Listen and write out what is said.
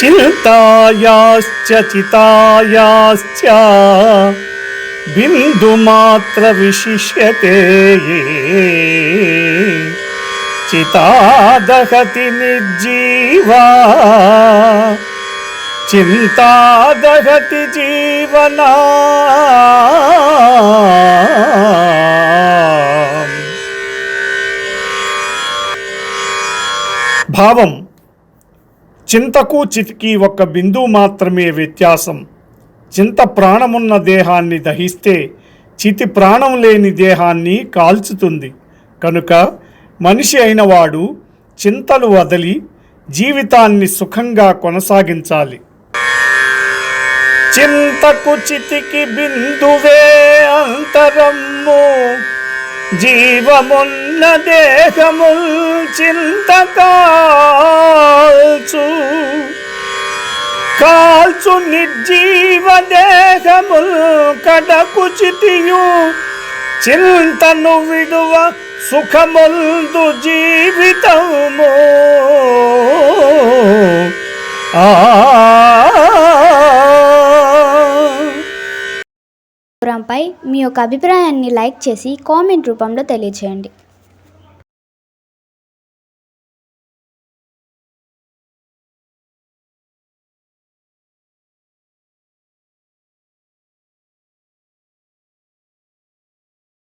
चिन्तायाश्च चितायाश्च। बिन्दुमात्रविशिष्यते चितादहति निर्जीवा। चिन्तादहति जीवना। భావం చింతకు చితికి ఒక బిందువు మాత్రమే వ్యత్యాసం. చింత ప్రాణమున్న దేహాన్ని దహిస్తే చితి ప్రాణం లేని దేహాన్ని కాల్చుతుంది. కనుక మనిషి అయినవాడు చింతలు వదిలి జీవితాన్ని సుఖంగా కొనసాగించాలి. చింతకు చితికి బిందువే అంతరమ్ము జీవమున్న దేహము చింతకా కాల్చు నిర్జీవ దేహముల్ కడకుచితియు చింతను విడువ సుఖముందు జీవితము. ఆ. ప్రోగ్రాంపై మీ యొక్క అభిప్రాయాన్ని లైక్ చేసి కామెంట్ రూపంలో తెలియచేయండి.